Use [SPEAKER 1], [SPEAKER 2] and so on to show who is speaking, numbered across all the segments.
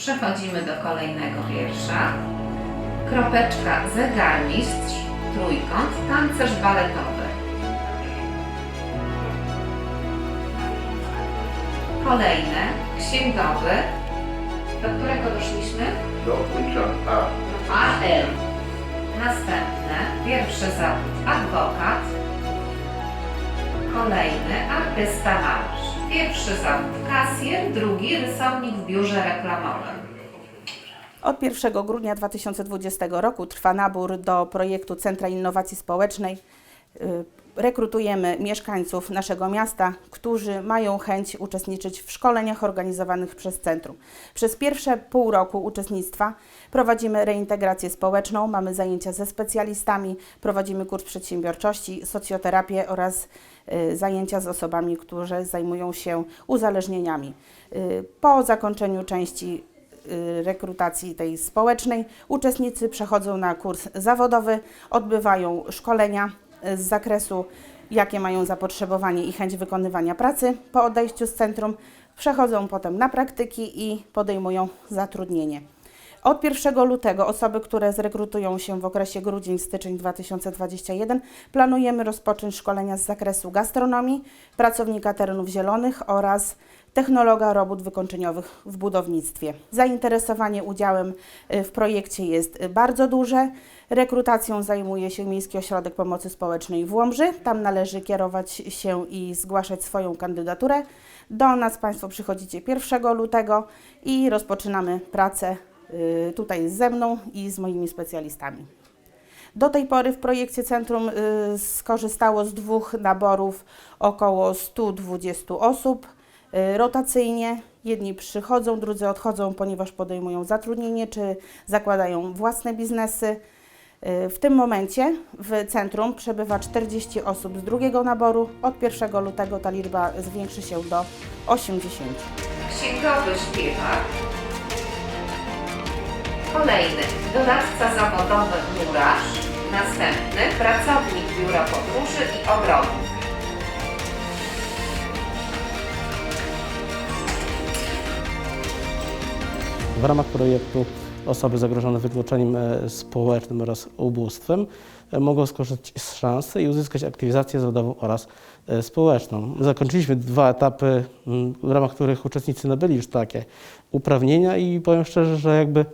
[SPEAKER 1] Przechodzimy do kolejnego wiersza. Kropeczka zegarmistrz, trójkąt, tancerz baletowy. Kolejne, księgowy. Do którego doszliśmy?
[SPEAKER 2] Do klucza A.
[SPEAKER 1] AL. Następne, pierwszy zawód adwokat. Kolejny artysta malarz. Pierwszy zawód kasjer, drugi rysownik w biurze reklamowym.
[SPEAKER 3] Od 1 grudnia 2020 roku trwa nabór do projektu Centra Innowacji Społecznej. Y, Rekrutujemy mieszkańców naszego miasta, którzy mają chęć uczestniczyć w szkoleniach organizowanych przez centrum. Przez pierwsze pół roku uczestnictwa prowadzimy reintegrację społeczną, mamy zajęcia ze specjalistami, prowadzimy kurs przedsiębiorczości, socjoterapię oraz y, zajęcia z osobami, które zajmują się uzależnieniami. Y, Po zakończeniu części rekrutacji tej społecznej. Uczestnicy przechodzą na kurs zawodowy, odbywają szkolenia z zakresu, jakie mają zapotrzebowanie i chęć wykonywania pracy. Po odejściu z centrum przechodzą potem na praktyki i podejmują zatrudnienie. Od 1 lutego osoby, które zrekrutują się w okresie grudzień-styczeń 2021, planujemy rozpocząć szkolenia z zakresu gastronomii, pracownika terenów zielonych oraz technologa robót wykończeniowych w budownictwie. Zainteresowanie udziałem y, w projekcie jest y, bardzo duże. Rekrutacją zajmuje się Miejski Ośrodek Pomocy Społecznej w Łomży. Tam należy kierować się i zgłaszać swoją kandydaturę. Do nas Państwo przychodzicie 1 lutego i rozpoczynamy pracę y, tutaj ze mną i z moimi specjalistami. Do tej pory w projekcie centrum skorzystało z dwóch naborów około 120 osób. Y, rotacyjnie jedni przychodzą, drudzy odchodzą, ponieważ podejmują zatrudnienie czy zakładają własne biznesy. Y, W tym momencie w centrum przebywa 40 osób z drugiego naboru. Od 1 lutego ta liczba zwiększy się do 80.
[SPEAKER 1] Księgowy śpiewak. Kolejny, doradca zawodowy murarz. Następny, pracownik biura podróży i ogrodnik.
[SPEAKER 4] W ramach projektu osoby zagrożone wykluczeniem e, społecznym oraz ubóstwem e, mogą skorzystać z szansy i uzyskać aktywizację zawodową oraz e, społeczną. Zakończyliśmy dwa etapy, w ramach których uczestnicy nabyli już takie uprawnienia i powiem szczerze, że jakby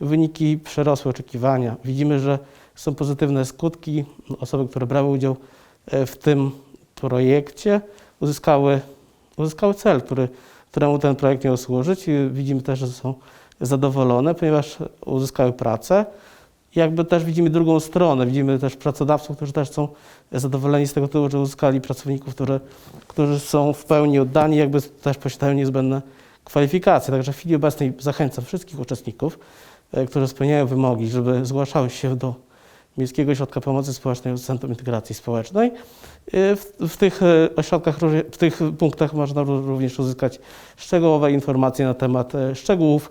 [SPEAKER 4] wyniki przerosły oczekiwania. Widzimy, że są pozytywne skutki. Osoby, które brały udział w tym projekcie uzyskały, uzyskały cel, który, któremu ten projekt miał służyć. Widzimy też, że są zadowolone, ponieważ uzyskały pracę. Jakby też widzimy drugą stronę, widzimy też pracodawców, którzy też są zadowoleni z tego tytułu, że uzyskali pracowników, którzy, którzy są w pełni oddani, jakby też posiadają niezbędne kwalifikacje. Także w chwili obecnej zachęcam wszystkich uczestników, e, którzy spełniają wymogi, żeby zgłaszały się do Miejskiego Ośrodka Pomocy Społecznej Centrum Integracji Społecznej. E, W, w tych e, ośrodkach, w tych punktach można ró- również uzyskać szczegółowe informacje na temat szczegółów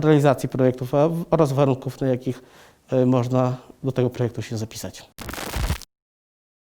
[SPEAKER 4] realizacji projektów oraz warunków, na jakich e, można do tego projektu się zapisać.